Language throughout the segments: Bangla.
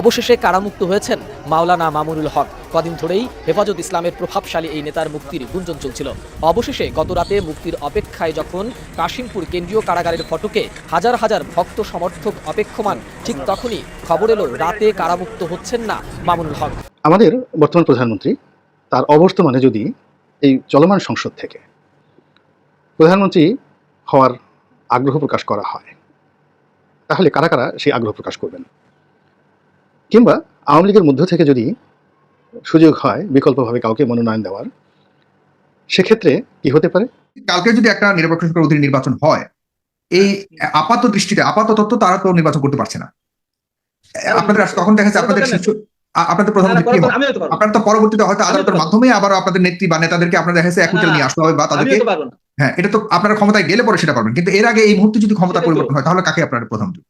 অবশেষে কারামুক্ত হয়েছেন মাওলানা মামুনুল হক। কদিন ধরেই হেফাজত ইসলামের প্রভাবশালী এই নেতার মুক্তির গুঞ্জন চলছিল। অবশেষে গতরাতে মুক্তির অপেক্ষায় যখন কাশিমপুর কেন্দ্রীয় কারাগারের ফটকে হাজার হাজার ভক্ত সমর্থক অপেক্ষমান, ঠিক তখনই খবর এলো, রাতে কারামুক্ত হচ্ছেন না মামুনুল হক। আমাদের বর্তমান প্রধানমন্ত্রী তার অবর্তমানে যদি এই চলমান সংসদ থেকে প্রধানমন্ত্রী হওয়ার আগ্রহ প্রকাশ করা হয়, তাহলে কারা কারা সেই আগ্রহ প্রকাশ করবেন? কিংবা আওয়ামী লীগের মধ্য থেকে যদি সুযোগ হয় বিকল্পভাবে কাউকে মনোনয়ন দেওয়ার সেক্ষেত্রে কি হতে পারে? কালকে যদি একটা নিরপেক্ষ সরকার অধীনে নির্বাচন হয় এই আপাত দৃষ্টিতে আপাতত তো তারা তো নির্বাচন করতে পারছে না। আপনাদের তখন দেখা যাচ্ছে আপনাদের আপনাদের প্রধানমন্ত্রী? আপনারা তো পরবর্তীতে হয়তো আদালতের মাধ্যমে আবার আপনাদের নেত্রী বা নেতাদেরকে আপনারা দেখা যাচ্ছে এক হোটেল নিয়ে আসতে হবে বা তাদেরকে হ্যাঁ এটা তো আপনারা ক্ষমতায় গেলে পরে সেটা পারবেন। কিন্তু এর আগে এই মুহূর্তে যদি ক্ষমতা পরিবর্তন হয় তাহলে কাকে আপনারা প্রধানমন্ত্রী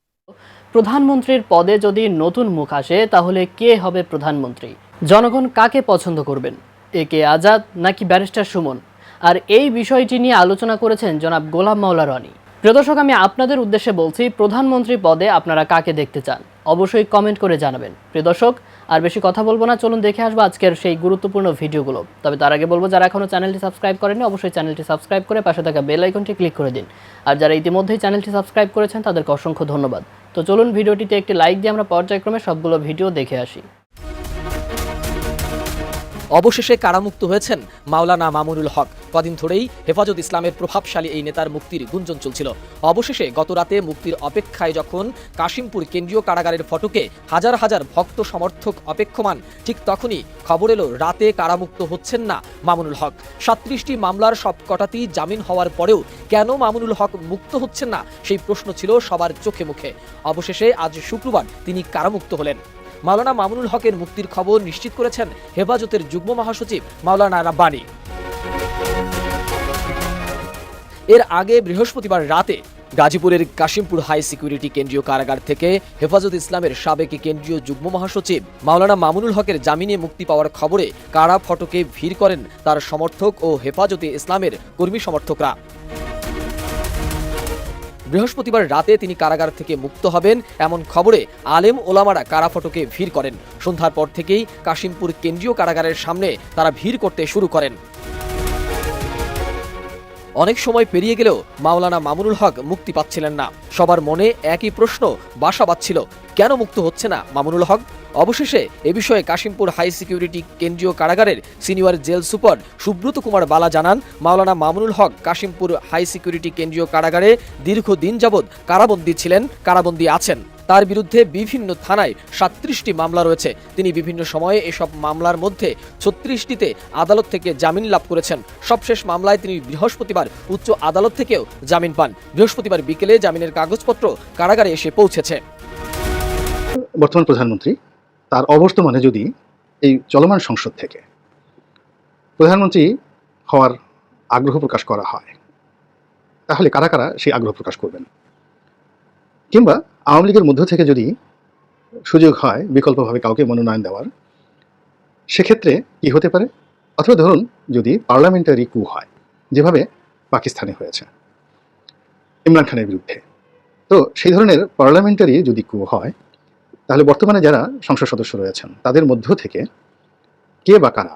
প্রধানমন্ত্রীর পদে যদি নতুন মুখ আসে, তাহলে কে হবে প্রধানমন্ত্রী? জনগণ কাকে পছন্দ করবেন? এ কে আজাদ নাকি ব্যারিস্টার সুমন? আর এই বিষয়টি নিয়ে আলোচনা করেছেন জনাব গোলাম মাওলা রনি। প্রদর্শক আমি আপনাদের উদ্দেশ্যে বলছি, প্রধানমন্ত্রী পদে আপনারা কাকে দেখতে চান? অবশ্যই কমেন্ট করে জানাবেন। প্রিয় দর্শক আর বেশি কথা বলব না, চলুন দেখে আসব আজকের সেই গুরুত্বপূর্ণ ভিডিওগুলো। তবে তার আগে বলব, যারা এখনও চ্যানেলটি সাবস্ক্রাইব করেনি অবশ্যই চ্যানেলটি সাবস্ক্রাইব করে পাশে থাকা বেল আইকনটি ক্লিক করে দিন। আর যারা ইতিমধ্যেই চ্যানেলটি সাবস্ক্রাইব করেছেন, তাদেরকে অসংখ্য ধন্যবাদ। তো চলুন ভিডিওটিতে একটি লাইক দিয়ে আমরা পর্যায়ক্রমে সবগুলো ভিডিও দেখে আসি। অবশেষে কারামুক্ত হয়েছেন মাওলানা মামুনুল হক। কদিন ধরেই হেফাজত ইসলামের প্রভাবশালী এই নেতার মুক্তির গুঞ্জন চলছিল। অবশেষে গতরাতে মুক্তির অপেক্ষায় যখন কাশিমপুর কেন্দ্রীয় কারাগারের ফটকে হাজার হাজার ভক্ত সমর্থক অপেক্ষমান, ঠিক তখনই খবর এলো, রাতে কারামুক্ত হচ্ছেন না মামুনুল হক। সাত্রিশটি মামলার সবকটাতেই জামিন হওয়ার পরেও কেন মামুনুল হক মুক্ত হচ্ছেন না, সেই প্রশ্ন ছিল সবার চোখে মুখে। অবশেষে আজ শুক্রবার তিনি কারামুক্ত হলেন। মাওলানা মামুনুল হকের মুক্তির খবর নিশ্চিত করেছেন হেফাজতের যুগ্ম মহাসচিব মাওলানা রাব্বানি। এর আগে বৃহস্পতিবার রাতে গাজীপুরের কাশিমপুর হাই সিকিউরিটি কেন্দ্রীয় কারাগার থেকে হেফাজত ইসলামের সাবেক কেন্দ্রীয় যুগ্ম মহাসচিব মাওলানা মামুনুল হকের জামিনে মুক্তি পাওয়ার খবরে কারা ফটকে ভিড় করেন তার সমর্থক ও হেফাজতে ইসলামের কর্মী সমর্থকরা। বৃহস্পতিবার রাতে তিনি কারাগার থেকে মুক্ত হবেন। এমন খবরে আলেম ওলামারা কারা ফটকে ভিড় করেন। সন্ধ্যার পর থেকেই কাশিমপুর কেন্দ্রীয় কারাগারের সামনে তারা ভিড় করতে শুরু করেন। অনেক সময় পেরিয়ে গেলেও মাওলানা মামুনুল হক মুক্তি পাচ্ছিলেন না। সবার মনে একই প্রশ্ন, বাসা বাঁধছিল। কেন মুক্ত হচ্ছে না মামুনুল হক? অবশেষে এ বিষয়ে কাশিমপুর হাই সিকিউরিটি কেন্দ্রীয় কারাগারের senior jail super Subrata Kumar Bala জানান, মাওলানা মামুনুল হক কাশিমপুর হাই সিকিউরিটি কেন্দ্রীয় কারাগারে দীর্ঘদিন যাবৎ কারাবন্দী ছিলেন, কারাবন্দী আছেন। তার বিরুদ্ধে বিভিন্ন থানায় সাত্রিশটি মামলা রয়েছে। তিনি বিভিন্ন সময়ে এসব মামলার মধ্যে ছত্রিশটিতে আদালত থেকে জামিন লাভ করেছেন। সবশেষ মামলায় তিনি বৃহস্পতিবার উচ্চ আদালত থেকেও জামিন পান। বৃহস্পতিবার বিকেলে জামিনের কাগজপত্র কারাগারে এসে পৌঁছেছে। বর্তমান প্রধানমন্ত্রী, তার অবর্তমানে যদি এই চলমান সংসদ থেকে প্রধানমন্ত্রী হওয়ার আগ্রহ প্রকাশ করা হয়, তাহলে কারা কারা সেই আগ্রহ প্রকাশ করবেন? কিংবা আওয়ামী লীগের মধ্য থেকে যদি সুযোগ হয় বিকল্পভাবে কাউকে মনোনয়ন দেওয়ার, সেক্ষেত্রে কি হতে পারে? অথবা ধরুন, যদি পার্লামেন্টারি কু হয়, যেভাবে পাকিস্তানে হয়েছে, ইমরান খানের বিরুদ্ধে। তো সেই ধরনের পার্লামেন্টারি যদি কু হয়, তাহলে বর্তমানে যারা সংসদ সদস্য রয়েছেন, তাদের মধ্য থেকে কে বা কারা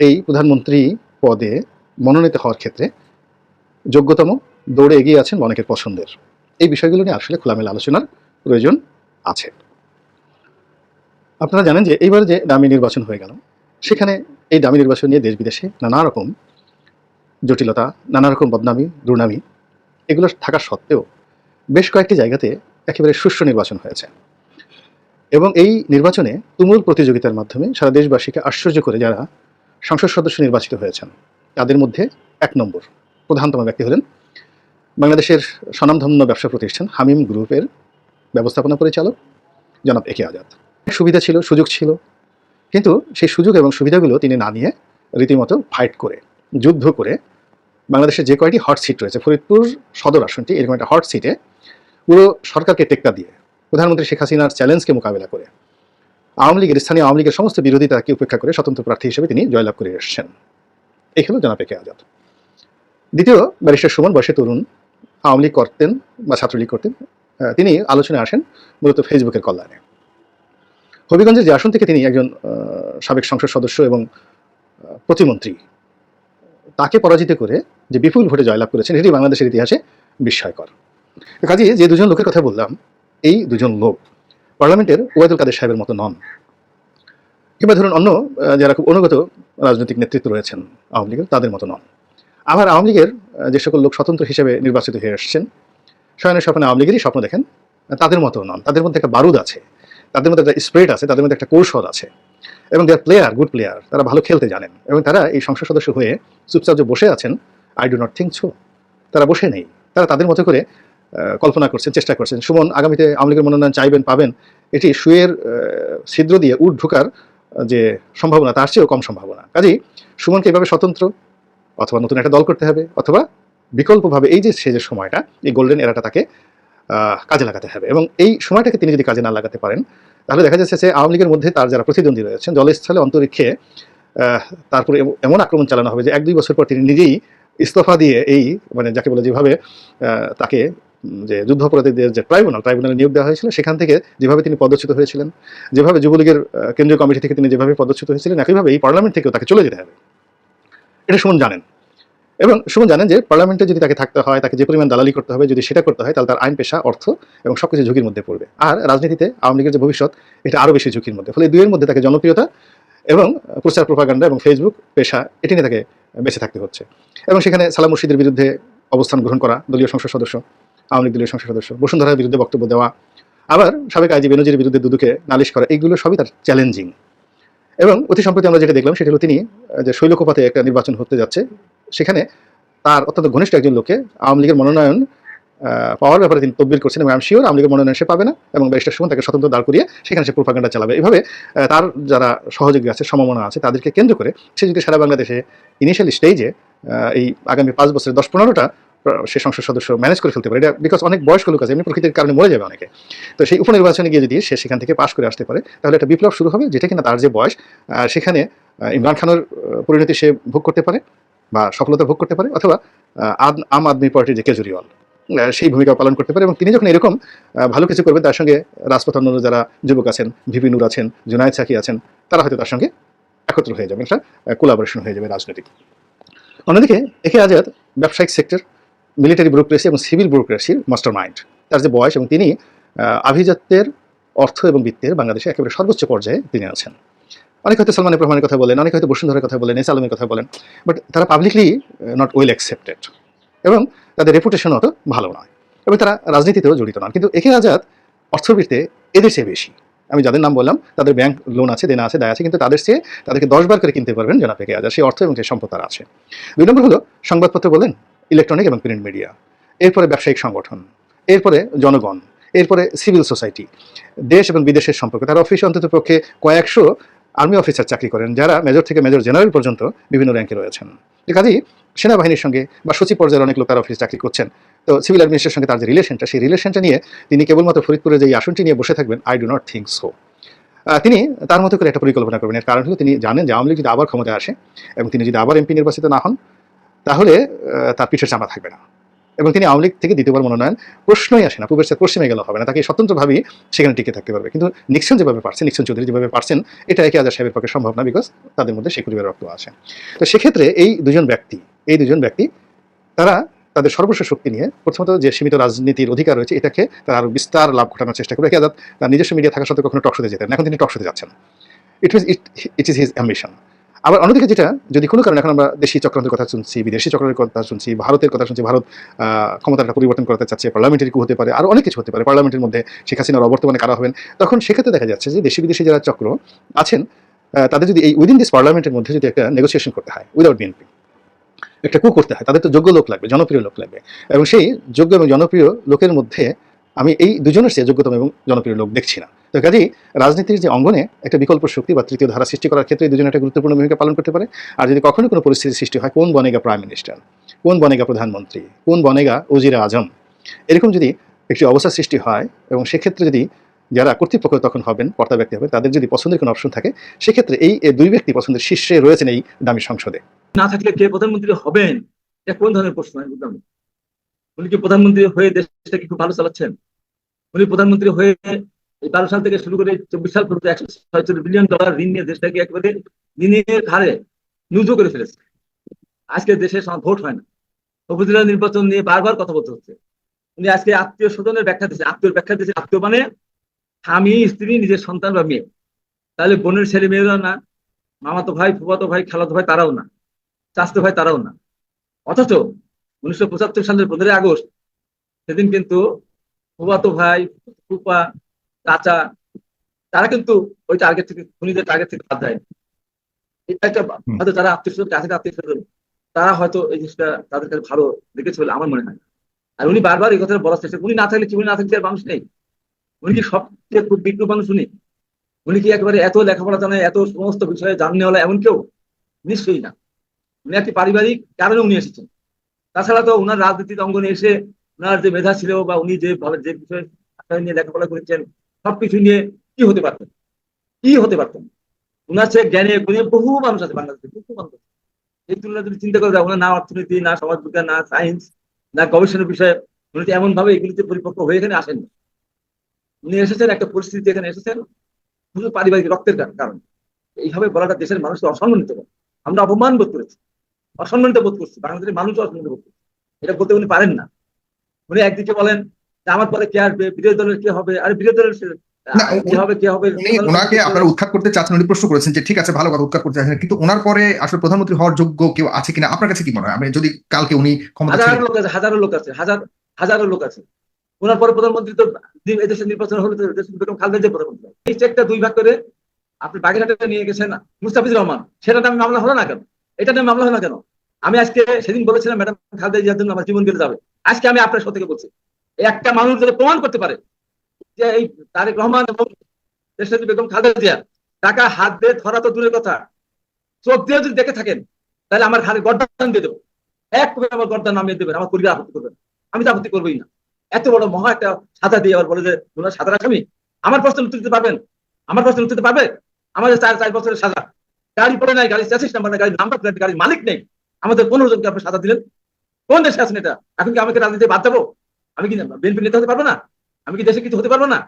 এই প্রধানমন্ত্রী পদে মনোনীত হওয়ার ক্ষেত্রে যোগ্যতম? দৌড়ে এগিয়ে আছেন অনেকের পছন্দের। এই বিষয়গুলো নিয়ে আসলে খোলামেলা আলোচনার প্রয়োজন আছে। আপনারা জানেন যে এইবার যে দামি নির্বাচন হয়ে গেল, সেখানে এই দামি নির্বাচন নিয়ে দেশ বিদেশে নানা রকম জটিলতা, নানা রকম বদনামি, দুর্নামি, এগুলো থাকা সত্ত্বেও বেশ কয়েকটি জায়গাতে একেবারে সুষ্ঠু নির্বাচন হয়েছে। এবং এই নির্বাচনে তুমুল প্রতিযোগিতার মাধ্যমে সারা দেশবাসীকে আশ্চর্য করে যারা সংসদ সদস্য নির্বাচিত হয়েছেন, তাদের মধ্যে এক নম্বর প্রধানতম ব্যক্তি হলেন বাংলাদেশের স্বনামধন্য ব্যবসা প্রতিষ্ঠান হামিম গ্রুপের ব্যবস্থাপনা পরিচালক, জনাব একে আজাদ। সুবিধা ছিল, সুযোগ ছিল, কিন্তু সেই সুযোগ এবং সুবিধাগুলো তিনি না নিয়ে রীতিমতো ফাইট করে, যুদ্ধ করে বাংলাদেশের যে কয়টি হট সিট রয়েছে, ফরিদপুর সদর আসনটি, এরকম একটা হট সিটে পুরো সরকারকে টেক্কা দিয়ে, প্রধানমন্ত্রী শেখ হাসিনার চ্যালেঞ্জকে মোকাবেলা করে, আওয়ামী লীগের, স্থানীয় আওয়ামী লীগের সমস্ত বিরোধিতাকে উপেক্ষা করে স্বতন্ত্র প্রার্থী হিসেবে তিনি জয়লাভ করে এসেছেন। এই হলো জনাব একে আজাদ। দ্বিতীয় ব্যারিস্টার সুমন বয়সে তরুণ আওয়ামী লীগ করতেন বা ছাত্রলীগ করতেন তিনি আলোচনায় আসেন মূলত ফেসবুকের কল্যাণে। হবিগঞ্জের যে আসন থেকে তিনি একজন সাবেক সংসদ সদস্য এবং প্রতিমন্ত্রী, তাকে পরাজিত করে যে বিপুল ভোটে জয়লাভ করেছেন, এটি বাংলাদেশের ইতিহাসে বিস্ময়কর। কাজে যে দুজন লোকের কথা বললাম, এই দুজন লোক পার্লামেন্টের ওবায়দুল কাদের সাহেবের মতো নন। কিংবা ধরুন অন্য যারা খুব অনুগত রাজনৈতিক নেতৃত্ব রয়েছেন আওয়ামী লীগের, তাদের মতো নন। আবার আওয়ামী লীগের যে সকল লোক স্বতন্ত্র হিসেবে নির্বাচিত হয়ে আসছেন, শয়নের স্বপ্নে আওয়ামী লীগেরই স্বপ্ন দেখেন, তাদের মতো নন। তাদের মধ্যে একটা বারুদ আছে, তাদের মধ্যে একটা স্প্রেড আছে, তাদের মধ্যে একটা কৌশল আছে। এবং দেয়ার প্লেয়ার গুড প্লেয়ার তারা ভালো খেলতে জানেন। এবং তারা এই সংসদ সদস্য হয়ে চুপচাপ যে বসে আছেন I do not think so তারা বসে নেই। তারা তাদের মতো করে কল্পনা করছেন, চেষ্টা করছেন। সুমন, আগামীতে আওয়ামী লীগের মনোনয়ন চাইবেন, পাবেন। এটি সুয়ের ছিদ্র দিয়ে উঠ ঢোকার যে সম্ভাবনা, তার চেয়েও কম সম্ভাবনা। কাজেই সুমনকে এভাবে স্বতন্ত্র অথবা নতুন একটা দল করতে হবে, অথবা বিকল্পভাবে এই যে সে যে সময়টা, এই গোল্ডেন এরাটা তাকে কাজে লাগাতে হবে। এবং এই সময়টাকে তিনি যদি কাজে না লাগাতে পারেন, তাহলে দেখা যাচ্ছে যে আওয়ামী লীগের মধ্যে তার যারা প্রতিদ্বন্দ্বী রয়েছেন জলস্থলে অন্তরিক্ষে তারপরে এমন আক্রমণ চালানো হবে যে এক দুই বছর পর তিনি নিজেই ইস্তফা দিয়ে এই মানে যাকে বলে যেভাবে তাকে যে যুদ্ধাপরাধীদের যে ট্রাইব্যুনাল ট্রাইব্যুনালে নিয়োগ দেওয়া হয়েছিল, সেখান থেকে যেভাবে তিনি পদচ্যুত হয়েছিলেন, যেভাবে যুবলীগের কেন্দ্রীয় কমিটি থেকে তিনি যেভাবে পদচ্যুত হয়েছিলেন, একইভাবে এই পার্লামেন্ট থেকেও তাকে চলে যেতে হবে। এটা সুমন জানেন। এবং সুমন জানেন যে পার্লামেন্টে যদি তাকে থাকতে হয়, তাকে যে পরিমাণ দালালি করতে হবে, যদি সেটা করতে হয়, তাহলে তার আইন, পেশা, অর্থ এবং সবকিছু ঝুঁকির মধ্যে পড়বে। আর রাজনীতিতে আওয়ামী লীগের যে ভবিষ্যৎ, এটা আরও বেশি ঝুঁকির মধ্যে। ফলে দুইয়ের মধ্যে তাকে জনপ্রিয়তা এবং প্রচার, প্রপাগান্ডা এবং ফেসবুক, পেশা, এটি নিয়ে তাকে বেঁচে থাকতে হচ্ছে। এবং সেখানে সালাম মুর্শিদের বিরুদ্ধে অবস্থান গ্রহণ করা দলীয় সংসদ সদস্য, আওয়ামী লীগ দলীয় সংসদ সদস্য, বসুন্ধরার বিরুদ্ধে বক্তব্য দেওয়া, আবার সাবেক আইজি বেনজির বিরুদ্ধে দুদুকে নালিশ করা এইগুলো সবই তার চ্যালেঞ্জিং এবং অতি সম্প্রতি আমরা যেটা দেখলাম, সেটা হলো তিনি যে শৈলকোপাতে একটা নির্বাচন হতে যাচ্ছে, সেখানে তার অত্যন্ত ঘনিষ্ঠ একজন লোককে আওয়ামী লীগের মনোনয়ন পাওয়ার ব্যাপারে তিনি তদবির করছেন এবং আমি শিওর আওয়ামী লীগের মনোনয়ন সে পাবে না এবং ব্যারিস্টার সুমন তাকে স্বতন্ত্র দাঁড় করিয়ে সেখানে সে প্রোপাগান্ডা চালাবে। এভাবে তার যারা সহযোগী আছে, সমমনা আছে, তাদেরকে কেন্দ্র করে সে যদি সারা বাংলাদেশে ইনিশিয়াল স্টেজে এই আগামী পাঁচ বছরের দশ পনেরোটা সে সংসদ সদস্য ম্যানেজ করে ফেলতে পারে। এটা বিকজ অনেক বয়স্ক লোক আছে, এমনি প্রকৃতির কারণে মরে যাবে অনেকে। তো সেই উপনির্বাচনে গিয়ে যদি সে সেখান থেকে পাশ করে আসতে পারে, তাহলে একটা বিপ্লব শুরু হবে, যেটা কিনা তার যে বয়স সেখানে ইমরান খানের পরিণতি সে ভোগ করতে পারে বা সফলতা ভোগ করতে পারে, অথবা আম আদমি পার্টির যে কেজরিওয়াল সেই ভূমিকা পালন করতে পারে। এবং তিনি যখন এরকম ভালো কিছু করবেন, তার সঙ্গে রাজপথ অন্যান্য যারা যুবক আছেন, ভিপি নূর আছেন, জুনায়দ সাকি আছেন, তারা হয়তো তার সঙ্গে একত্র হয়ে যাবে একটা কোলাবোরেশন হয়ে যাবে রাজনৈতিক। অন্যদিকে, একে আজাদ ব্যবসায়িক সেক্টর মিলিটারি ব্যুরোক্রেসি এবং সিভিল ব্যুরোক্রেসির মাস্টার মাইন্ড তার যে বয়স এবং তিনি আভিজাত্যের অর্থ এবং বৃত্তের বাংলাদেশে একেবারে সর্বোচ্চ পর্যায়ে তিনি আছেন। অনেক হয়তো সালমান রহমানের কথা বলেন, অনেক হয়তো বসুন্ধরার কথা বলেন এস আলমের কথা বলেন বাট তারা পাবলিকলি নট ওয়েল অ্যাকসেপ্টেড এবং তাদের রেপুটেশন অত ভালো নয় এবং তারা রাজনীতিতেও জড়িত নন। কিন্তু একে আজাদ অর্থবৃত্তে এদের চেয়ে বেশি। আমি যাদের নাম বললাম, তাদের ব্যাংক লোন আছে, দেনা আছে, দায় আছে, কিন্তু তাদের চেয়ে তাদেরকে দশবার করে কিনতে পারবেন জনাব একে আজাদ। সেই অর্থ এবং সেই সম্পদ তার আছে। দুই নম্বর হলো সংবাদপত্র বলেন ইলেকট্রনিক এবং প্রিন্ট মিডিয়া, এরপরে ব্যবসায়িক সংগঠন, এরপরে জনগণ, এরপরে সিভিল সোসাইটি, দেশ এবং বিদেশের সম্পর্কে। তার অফিসে অন্তত পক্ষে কয়েকশো আর্মি অফিসার চাকরি করেন, যারা মেজর থেকে মেজর জেনারেল পর্যন্ত বিভিন্ন র্যাঙ্কে রয়েছেন। কাজেই সেনাবাহিনীর সঙ্গে বা সচিব পর্যায়ের অনেক লোক তার অফিসে চাকরি করছেন। তো সিভিল অ্যাডমিনিস্ট্রেশনের সঙ্গে তার যে রিলেশনটা সেই রিলেশনটা নিয়ে তিনি কেবলমাত্র ফরিদপুরে যে আসনটি নিয়ে বসে থাকবেন I do not think so তিনি তার মতো করে একটা পরিকল্পনা করবেন। এর কারণ হলো তিনি জানেন যে আওয়ামী লীগ যদি আবার ক্ষমতায় আসে এবং তিনি যদি আবার এমপি নির্বাচিত না হন তাহলে তার পিঠের চামড়া থাকবে না। এবং তিনি আওয়ামী লীগ থেকে দ্বিতীয়বার মনোনয়ন প্রশ্নই আসে না। পূর্বের পশ্চিমে গেলে হবে না। তাকে স্বতন্ত্রভাবেই সেখানে টিকে থাকতে পারবে। কিন্তু নিক্সন যেভাবে পারছেন, নিক্সন চৌধুরী যেভাবে পারছেন, এটা একে আজাদ সাহেবের পক্ষে সম্ভব না বিকজ তাদের মধ্যে সেই পরিবারের রক্ত আছে। তো সেক্ষেত্রে এই দুজন ব্যক্তি, এই দুজন ব্যক্তি, তারা তাদের সর্বস্ব শক্তি নিয়ে প্রথমত যে সীমিত রাজনীতির অধিকার রয়েছে, এটাকে তারা আরও বিস্তার লাভ ঘটানোর চেষ্টা করবে। একে আজাদ তার নিজস্ব মিডিয়া থাকা সত্ত্বেও কখনো টকশোতে যেতেন। এখন তিনি টকশোতে যাচ্ছেন। It is it it is his ambition আবার অন্যদিকে যেটা, যদি কোনো কারণে এখন আমরা দেশি চক্রান্তের কথা শুনছি, বিদেশি চক্রের কথা শুনছি, ভারতের কথা শুনছি, ভারত ক্ষমতাটা পরিবর্তন করতে চাচ্ছে, পার্লামেন্টারি কু হতে পারে, আর অনেক কিছু হতে পারে। পার্লামেন্টের মধ্যে শেখ হাসিনার অবর্তমানে কারা হবেন? তখন সেক্ষেত্রে দেখা যাচ্ছে যে দেশি বিদেশি যারা চক্র আছেন তাদের যদি এই উইদিন দিস পার্লামেন্টের মধ্যে যদি একটা নেগোসিয়েশন করতে হয় উইদাউট বিএনপি একটা কু করতে হয়, তাদের তো যোগ্য লোক লাগবে, জনপ্রিয় লোক লাগবে। এবং সেই যোগ্য এবং জনপ্রিয় লোকের মধ্যে আমি এই দুজনের চেয়ে যোগ্যতম এবং জনপ্রিয় লোক দেখছি না। তো কাজেই রাজনীতির যে অঙ্গনে একটা বিকল্প শক্তি বা তৃতীয় ধারা সৃষ্টি করার ক্ষেত্রে দুজন একটা গুরুত্বপূর্ণ ভূমিকা পালন করতে পারে। আর যদি কখনো কোনো পরিস্থিতি সৃষ্টি হয়, কোন বনেগা প্রাইম মিনিস্টার কোন বনেগা প্রধানমন্ত্রী? কোন বনেগা উজিরা আজম? এরকম যদি একটি অবস্থা সৃষ্টি হয় এবং সেক্ষেত্রে যদি যারা কর্তৃপক্ষ তখন হবেন, কর্তা ব্যক্তি হবে তাদের যদি পছন্দের কোনো অপশন থাকে, সেক্ষেত্রে এই দুই ব্যক্তি পছন্দের শীর্ষে রয়েছেন এই দামি সংসদে। না থাকলে কে প্রধানমন্ত্রী হবেন? এটা কোন ধরনের প্রশ্ন আমি বুঝলাম উনি কি প্রধানমন্ত্রী হয়ে দেশটাকে খুব ভালো চালাচ্ছেন? উনি প্রধানমন্ত্রী হয়ে এই বারো সাল থেকে শুরু করে চব্বিশ সাল পর্যন্ত একশো ছয়চল্লিশ বিলিয়ন ডলার ঋণ নিয়ে দেশটাকে একেবারে ঋণের হারে নুজু করে ফেলেছে। আজকে দেশে ভোট হয় না। উপজেলা নির্বাচন নিয়ে বারবার কথা বলতে হচ্ছে। উনি আজকে আত্মীয় স্বজনের ব্যাখ্যা দিচ্ছে আত্মীয় ব্যাখ্যা দিচ্ছে আত্মীয় মানে স্বামী, স্ত্রী, নিজের সন্তান বা মেয়ে। তাহলে বোনের ছেলে মেয়েরা না, মামাতো ভাই, ফুফাতো ভাই, খালাতো ভাই তারাও না চাস্তো ভাই তারাও না। অথচ উনিশশো পঁচাত্তর সালের পনেরোই আগস্ট সেদিন কিন্তু ফুফাতো ভাই ফুপা চাচা তারা কিন্তু ওই টার্গেট থেকে খুনিদের টার্গেট থেকে বাদ দেয় একটা হয়তো যারা আত্মীয় স্বজন কাছে আত্মীয় স্বজন তারা হয়তো এই জিনিসটা তাদের কাছে ভালো দেখেছে বলে আমার মনে হয় আর উনি বারবার এই কথাটা বলার চেষ্টা উনি না থাকলে কি উনি না থাকলে আর মানুষ নেই। উনি কি সবচেয়ে খুব বিজ্ঞ মানুষ উনি? উনি কি একেবারে এত লেখাপড়া জানে এত সমস্ত বিষয়ে জাননেওয়ালা এমন কেউ? নিশ্চয়ই না। উনি একটি পারিবারিক কারণে উনি এসেছেন। তাছাড়া তো ওনার রাজনীতির অঙ্গনে এসে ওনার যে মেধা ছিল বা উনি যে ভালো যে বিষয়ে নিয়ে লেখাপড়া করেছেন সবকিছু নিয়ে কি হতে পারতেন কি হতে পারতেন উনার চেয়ে জ্ঞানে গুণে বহু মানুষ আছে বাংলাদেশে, বহু মানুষ আছে। এই তুলনায় যদি চিন্তা করে দেখো না অর্থনীতি, না সমাজ বিজ্ঞান, না সায়েন্স না গবেষণার বিষয়ে উনি এমন ভাবে এগুলিতে পরিপক্ক হয়ে এখানে আসেন উনি এসেছেন, একটা পরিস্থিতি এখানে এসেছেন, শুধু পারিবারিক রক্তের কার- কারণে। এইভাবে বলাটা দেশের মানুষকে অসম্মানিত করে। আমরা অপমান বোধ করেছি, অসম্মানিত বোধ করছি, বাংলাদেশের মানুষ অসম্মানিত বোধ করছে। এটা বলতে উনি পারেন না। উনি একদিকে বলেন আমার পরে কে আসবে বিরোধী দলের কে হবে আর বিরোধী দলের ওনাকে আপনারা উৎখাত করতে চাচ্ছেন উনি প্রশ্ন করেছেন যে ঠিক আছে ভালো কথা উৎখাত করতে চাচ্ছেন। কিন্তু ওনার পরে আসলে প্রধানমন্ত্রী হওয়ার যোগ্য কেউ আছে কিনা? আপনার কাছে কি মনে হয়? আমি যদি কালকে উনি হাজারো লোক আছে হাজারো লোক আছে হাজার হাজারো লোক আছে। ওনার পরে প্রধানমন্ত্রী তো এদেশের নির্বাচন হলে তো বেগম খালেদা জিয়া প্রধানমন্ত্রী। এই চেকটা দুই ভাগ করে আপনি বাগেরহাটে নিয়ে গেছেন মুস্তাফিজুর রহমান। সেটা নামে মামলা হলো না কেন? এটা নামে মামলা হলো না কেন? আমি আজকে সেদিন বলেছিলাম ম্যাডাম খালেদা জিয়ার জন্য আমার জীবন গেলে যাবে। আজকে আমি আপনার সাথে বলছি। একটা মানুষ যদি প্রমাণ করতে পারে যে এই তারেক রহমান এবং দেশের বেগম খালেদা জিয়া, টাকা হাত দিয়ে ধরা তো দূরের কথা, চোখ দিয়ে যদি দেখে থাকেন, তাহলে আমার ঘাড়ে গর্দান দিয়ে দেবো। এক করে আমার গর্দান নামিয়ে দেবেন, আমার পরিবার আপত্তি করবেন আমি তো আপত্তি করবোই না। এত বড় মহা একটা সাজা দিয়ে আবার বলে যে ওনার সাদা আসামি? আমার প্রশ্ন উত্তর দিতে পারবেন? আমার প্রশ্ন উত্তর দিতে পারবে? আমাদের চার চার বছরের সাজা। গাড়ি পড়ে নাই, গাড়ি চ্যাসিস নাম্বার নাই গাড়ি নাম্বার প্লেট গাড়ির মালিক নেই। আমাদের পনেরো জনকে আপনি সাজা দিলেন। কোন দেশে আছেন এটা? এখন কি আমাকে রাজনীতি বাদ দেবো? আমি কি বিএনপি নেতা হতে পারব না? আমি কি দেশে কিছু হতে পারব না?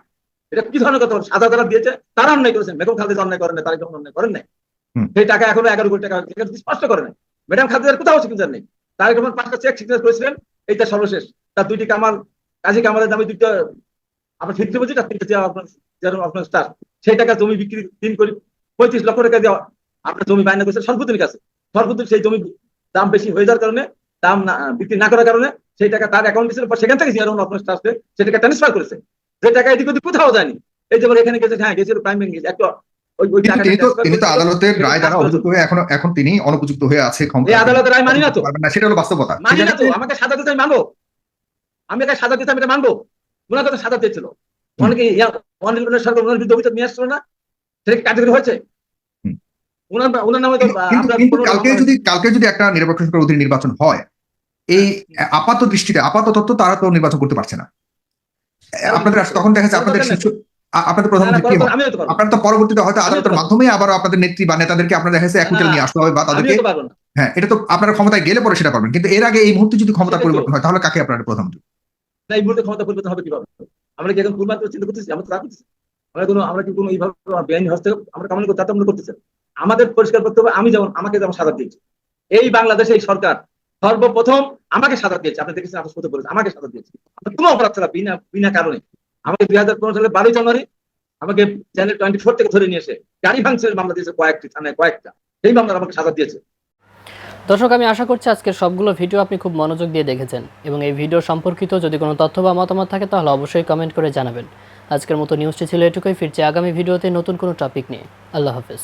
এটা কি ধরনের কথা? সাজা যারা দিয়েছে তারা অন্যায় করেছেন বেগম খালেদা অন্যায় করেন না তারা যখন অন্যায় করেন নাই? সেই টাকা এখনও এগারো কোটি টাকা স্পষ্ট করে নাই ম্যাডাম খালেদার কোথাও সিগনেচার নেই। তার যখন পাঁচটা চেক সিগনেচার করেছিলেন এইটা সর্বশেষ। তার দুইটি কামাল কাজী কামালের দামে দুইটা আপনার ফিফটি বলছি তার তিনটা যেরকম আপনার স্টার সেই টাকা জমি বিক্রি তিন কোটি পঁয়ত্রিশ লক্ষ টাকা দেওয়া আপনার জমি বায়না করেছে সর্বদিনের কাছে। সর্বদিন সেই জমি দাম বেশি হয়ে যাওয়ার কারণে দাম না বিক্রি না করার কারণে সেই টাকা তার অ্যাকাউন্ট ছিল সেখান থেকে জিয়ারহমান আপনার স্টাফে সেটাকে ট্রান্সফার করেছে। যে টাকা এদিক ওদিক কোথাও যায়নি। এই যে এখানে গেছে হ্যাঁ গেছিল প্রাইম ব্যাংক গেছে। একটা ওই ওই কিন্তু টাকাটা তিনি তো transfer তিনি তো করেছিল। আদালতের রায় দ্বারা অভিযুক্ত হয়ে এখন এখন তিনি অনুপযুক্ত হয়ে আছে আদালতের রায় মানি না তো। সেটা হলো বাস্তবতা। মানি না তো আমাকে সাজা দিতে আমি মানবো। আমি একা সাজা দিতে আমি এটা মানবো। ওনার কথা সাজা দিয়েছিল। অনেকে অনিল সরকার ওনার বিরুদ্ধে অভিযোগ নিয়ে আসছিল না? সেটা কি কার্যকরী হয়েছে? হুম। ওনার ওনার নামে তো কিন্তু আমরা কিন্তু কোনো- কালকে যদি কালকে যদি একটা নিরপেক্ষ সরকার অধীনে নির্বাচন হয় এই আপাত দৃষ্টিতে আপাতত তো তারা তো নির্বাচন করতে পারছে না। আপনাদের তখন দেখা যাচ্ছে আপনাদের আপনাদের প্রধানমন্ত্রী কি। আপনারা তো পরবর্তীতে হয়তো আদালতের মাধ্যমে আবার আপনাদের নেত্রী বা নেতাদেরকে আপনারা দেখা যাচ্ছে নিয়ে আসতে হবে বা তাদেরকে হ্যাঁ এটা তো আপনারা ক্ষমতায় গেলে পরে সেটা পারবেন। কিন্তু এর আগে এই মুহূর্তে যদি ক্ষমতা পরিবর্তন হয় তাহলে কাকে আপনারা প্রধানমন্ত্রী না এই মুহূর্তে ক্ষমতা পরিবর্তন হবে কীভাবে? আমরা কি এখন চিন্তা করতেছি? আমরা তো তা করতেছি। আমরা কোনো আমরা কি কোনো এইভাবে বেআইনি হস্তক্ষেপ আমরা কামনা করতে আমরা করতেছি? আমাদের পরিষ্কার করতে হবে আমি যেমন আমাকে যেমন সাজা দিয়েছি। এই বাংলাদেশে এই সরকার সর্বপ্রথম আমাকে সাজা দিয়েছে। আপনি দেখেছেন আপনার সাথে বলেছে আমাকে সাজা দিয়েছে। কোনো অপরাধ ছাড়া, বিনা বিনা কারণে। আমাকে দুই হাজার পনেরো সালের বারোই জানুয়ারি আমাকে চ্যানেল টোয়েন্টি ফোর থেকে ধরে নিয়ে এসে গাড়ি ভাঙচুরের মামলা দিয়েছে কয়েকটি থানায় কয়েকটা। সেই মামলার আমাকে সাজা দিয়েছে। দর্শক, আমি আশা করছি আজকের সবগুলো ভিডিও আপনি খুব মনোযোগ দিয়ে দেখেছেন এবং এই ভিডিও সম্পর্কিত যদি কোনো তথ্য বা মতামত থাকে তাহলে অবশ্যই কমেন্ট করে জানাবেন। আজকের মতো নিউজটি ছিল এটুকুই। ফিরছে আগামী ভিডিওতে নতুন কোনো টপিক নিয়ে। আল্লাহ হাফেজ।